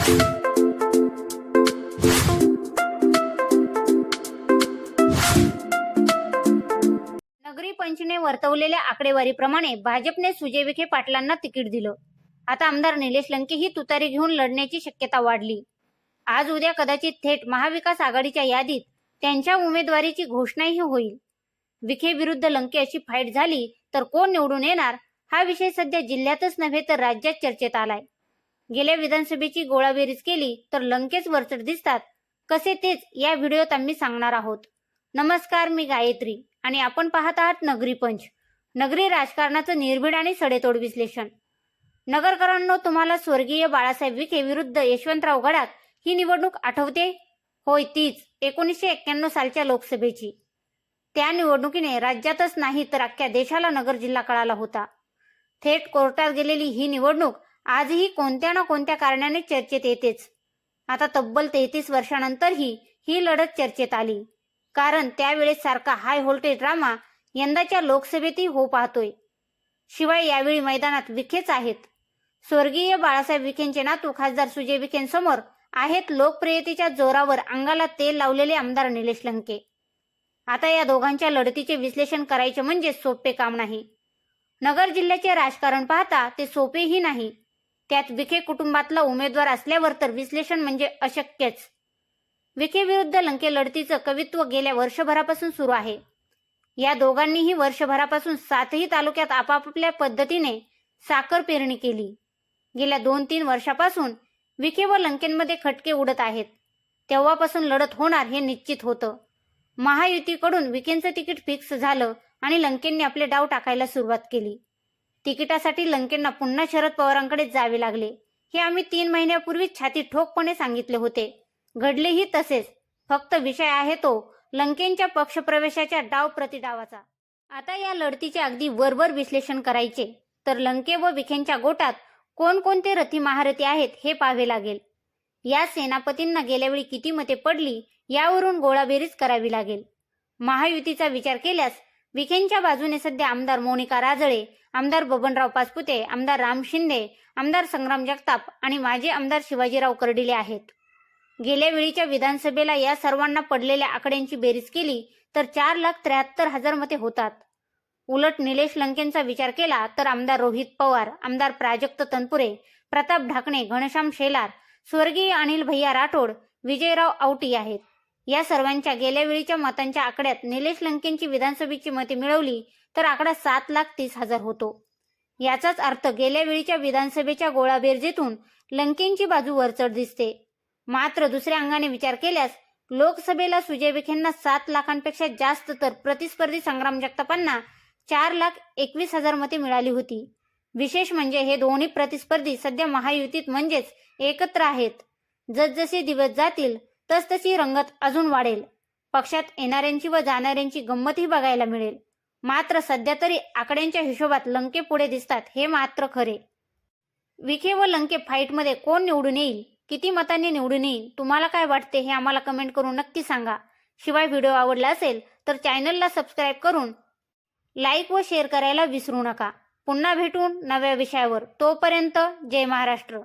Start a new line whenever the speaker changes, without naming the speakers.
नगरी पंचने वर्तवलेल्या आकडेवारीप्रमाणे भाजपने सुजय विखे पाटलांना तिकीट दिलं. आता आमदार निलेश लंके ही तुतारी घेऊन लढण्याची शक्यता वाढली. आज उद्या कदाचित थेट महाविकास आघाडीच्या यादीत त्यांच्या उमेदवारीची घोषणाही होईल. विखे विरुद्ध लंके अशी फाईट झाली तर कोण निवडून येणार? हा विषय सध्या जिल्ह्यातच नव्हे तर राज्यात चर्चेत आलाय. गेल्या विधानसभेची गोळाबेरीज केली तर लंकेच वरचढ दिसतात. कसे तेच या व्हिडिओत आम्ही सांगणार आहोत. नमस्कार मी गायत्री आणि आपण पाहत आहात नगरी पंच. नगरी राजकारणाचं निर्भीड आणि सडेतोड विश्लेषण. नगरकरांनो तुम्हाला स्वर्गीय बाळासाहेब विखे विरुद्ध यशवंतराव गडाख ही निवडणूक आठवते? होय तीच. एकोणीसशे एक्क्याण्णव सालच्या लोकसभेची. त्या निवडणुकीने राज्यातच नाही तर अख्ख्या देशाला नगर जिल्हा कळाला होता. थेट कोर्टात गेलेली ही निवडणूक आजही कोणत्या ना कोणत्या कारणाने चर्चेत येतेच. आता तब्बल तेहतीस वर्षानंतरही ही लढत चर्चेत आली. कारण त्यावेळेस सारखा हाय व्होल्टेज ड्रामा यंदाच्या लोकसभेतही हो पाहतोय. शिवाय यावेळी मैदानात विखेच आहेत. स्वर्गीय बाळासाहेब विखेंचे नातू खासदार सुजय विखेंसमोर आहेत लोकप्रियतेच्या जोरावर अंगाला तेल लावलेले आमदार निलेश लंके. आता या दोघांच्या लढतीचे विश्लेषण करायचे म्हणजे सोपे काम नाही. नगर जिल्ह्याचे राजकारण पाहता ते सोपेही नाही. त्यात विखे कुटुंबातला उमेदवार असल्यावर तर विश्लेषण म्हणजे अशक्यच. विखे विरुद्ध लंके लढतीचं कवित्व गेल्या वर्षभरापासून सुरू आहे. या दोघांनीही वर्षभरापासून सातही तालुक्यात आपापल्या पद्धतीने साखर पेरणी केली. गेल्या दोन तीन वर्षापासून विखे व लंकेमध्ये खटके उडत आहेत. तेव्हापासून लढत होणार हे निश्चित होतं. महायुतीकडून विखेंचं तिकीट फिक्स झालं आणि लंकेंनी आपले डाव टाकायला सुरुवात केली. तिकिटासाठी लंकेंना पुन्हा शरद पवारांकडे जावे लागले. हे आम्ही तीन महिन्यापूर्वी छाती ठोकपणे सांगितले होते. घडलेही तसेच. फक्त विषय आहे तो लंकेंच्या पक्षप्रवेशाच्या डाव प्रतिडावाचा आता या लढतीचे अगदी वरवर विश्लेषण करायचे. तर लंके व विखेंच्या गोटात कोणकोणते रथी महारथी आहेत हे पाहावे लागेल. या सेनापतींना गेल्यावेळी किती मते पडली यावरून गोळाबेरीज करावी लागेल. महायुतीचा विचार केल्यास विखेंच्या बाजूने सध्या आमदार मोनिका राजळे आमदार बबनराव पाचपुते आमदार राम शिंदे आमदार संग्राम जगताप आणि माजी आमदार शिवाजीराव कर्डिले आहेत. गेल्या वेळीच्या विधानसभेला या सर्वांना पडलेल्या आकड्यांची बेरीज केली तर चार लाख त्र्याहत्तर हजार मते होतात. उलट निलेश लंकेंचा विचार केला तर आमदार रोहित पवार आमदार प्राजक्त तनपुरे प्रताप ढाकणे घनश्याम शेलार स्वर्गीय अनिल भैया राठोड विजयराव औटी आहेत. या सर्वांच्या गेल्या वेळीच्या मतांच्या आकड्यात निलेश लंकेंची विधानसभेची मते मिळवली तर आकडा सात लाख तीस हजार होतो. याचाच अर्थ गेल्या वेळीच्या विधानसभेच्या गोळाबेरजेतून लंकेंची बाजू वरचढ दिसते. मात्र दुसऱ्या अंगाने विचार केल्यास लोकसभेला सुजय विखेंना सात लाखांपेक्षा जास्त तर प्रतिस्पर्धी संग्राम जगतापांना चार लाख एकवीस हजार मते मिळाली होती. विशेष म्हणजे हे दोन्ही प्रतिस्पर्धी सध्या महायुतीत म्हणजेच एकत्र आहेत. जसजसे दिवस जातील तसतशी रंगत अजून वाढेल. पक्षात येणाऱ्यांची व जाणाऱ्यांची गंमतही बघायला मिळेल. मात्र सध्या तरी आकड्यांच्या हिशोबात लंके पुढे दिसतात हे मात्र खरे. विखे व लंके फाईटमध्ये कोण निवडून येईल? किती मतांनी निवडून येईल? तुम्हाला काय वाटते हे आम्हाला कमेंट करून नक्की सांगा. शिवाय व्हिडिओ आवडला असेल तर चॅनलला सबस्क्राईब करून लाईक व शेअर करायला विसरू नका. पुन्हा भेटून नव्या विषयावर. तोपर्यंत जय महाराष्ट्र.